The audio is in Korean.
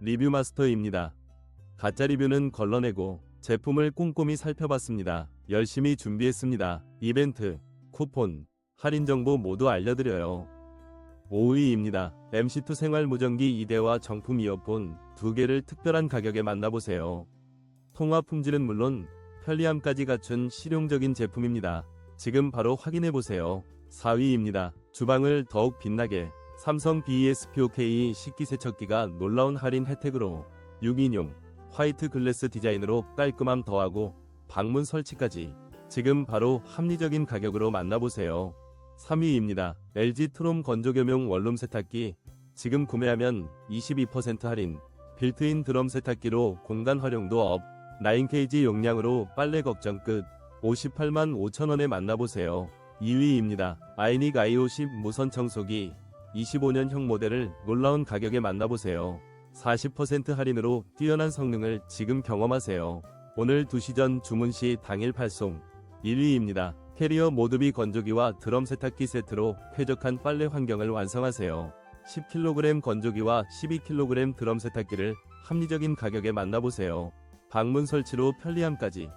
리뷰 마스터입니다. 가짜 리뷰는 걸러내고 제품을 꼼꼼히 살펴봤습니다. 열심히 준비했습니다. 이벤트, 쿠폰, 할인 정보 모두 알려드려요. 5위입니다. MC2 생활 무전기 2대와 정품 이어폰 2개를 특별한 가격에 만나보세요. 통화 품질은 물론 편리함까지 갖춘 실용적인 제품입니다. 지금 바로 확인해보세요. 4위입니다. 주방을 더욱 빛나게 삼성 BESPOK 식기세척기가 놀라운 할인 혜택으로 6인용 화이트 글래스 디자인으로 깔끔함 더하고 방문 설치까지 지금 바로 합리적인 가격으로 만나보세요. 3위입니다. LG 트롬 건조겸용 원룸 세탁기 지금 구매하면 22% 할인 빌트인 드럼 세탁기로 공간 활용도 업 9kg 용량으로 빨래 걱정 끝 58만 5천원에 만나보세요. 2위입니다. 아이닉 i50 무선 청소기 25년형 모델을 놀라운 가격에 만나보세요. 40% 할인으로 뛰어난 성능을 지금 경험하세요. 오늘 2시 전 주문 시 당일 발송 1위입니다. 캐리어 모드비 건조기와 드럼 세탁기 세트로 쾌적한 빨래 환경을 완성하세요. 10kg 건조기와 12kg 드럼 세탁기를 합리적인 가격에 만나보세요. 방문 설치로 편리함까지